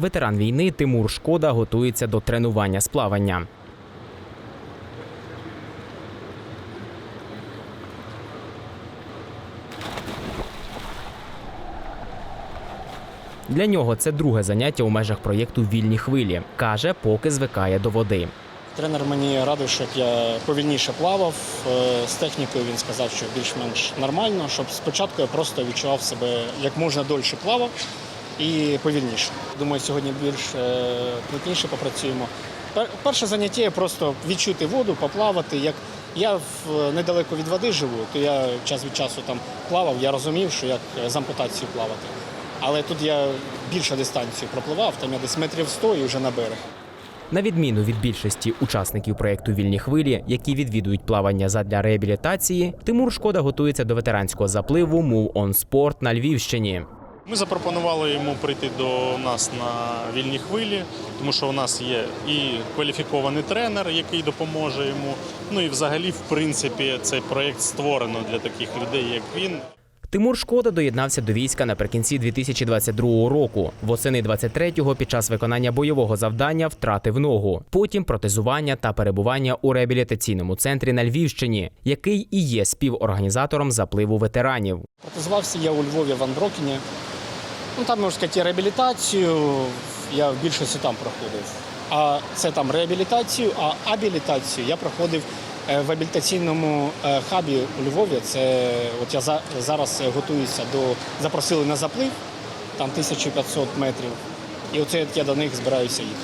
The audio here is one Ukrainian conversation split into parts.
Ветеран війни Тимур Шкода готується до тренування з плавання. Для нього це друге заняття у межах проєкту Вільні хвилі. каже, поки звикає до води. Тренер мені радив, щоб я повільніше плавав. Е, З технікою він сказав, що більш-менш нормально, щоб спочатку я просто відчував себе як можна дольше плавав і повільніше. Думаю, сьогодні більш е, плотніше попрацюємо. Пер- Перше заняття просто відчути воду, поплавати. Як я в, недалеко від води живу, то я час від часу там плавав, я розумів, що як з ампутацією плавати. Але тут я більше дистанцію пропливав, там я десь метрів 100 і вже на берег. На відміну від більшості учасників проєкту Вільні хвилі, які відвідують плавання задля реабілітації, Тимур Шкода готується до ветеранського запливу Move on Sport на Львівщині. Ми запропонували йому прийти до нас на вільні хвилі, тому що у нас є і кваліфікований тренер, який допоможе йому. Ну і взагалі, в принципі, цей проєкт створено для таких людей, як він. Тимур Шкода доєднався до війська наприкінці 2022 року. Восени 23-го під час виконання бойового завдання втратив ногу. Потім протезування та перебування у реабілітаційному центрі на Львівщині, який і є співорганізатором запливу ветеранів. Протезувався я у Львові в Андрокіні. Ну, там, можна сказати, реабілітацію. Я в більшості там проходив. А це там реабілітацію, а абілітацію я проходив е, в абілітаційному е, хабі у Львові. Це от я за- зараз е, готуюся до запросили на заплив, там 1500 метрів. І оце я до них збираюся їхати.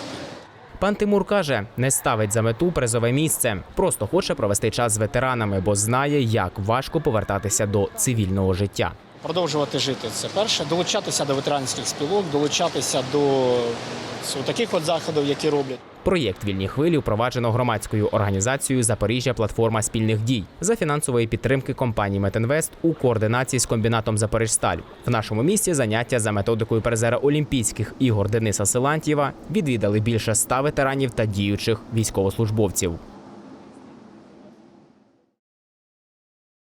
Пан Тимур каже, не ставить за мету призове місце, просто хоче провести час з ветеранами, бо знає, як важко повертатися до цивільного життя. Продовжувати жити це перше, долучатися до ветеранських спілок, долучатися до таких от заходів, які роблять. Проєкт Вільні хвилі впроваджено громадською організацією Запоріжжя Платформа спільних дій за фінансової підтримки компанії Метинвест у координації з комбінатом Запоріжсталь. В нашому місті заняття за методикою призера Олімпійських ігор Дениса Силантьєва відвідали більше ста ветеранів та діючих військовослужбовців.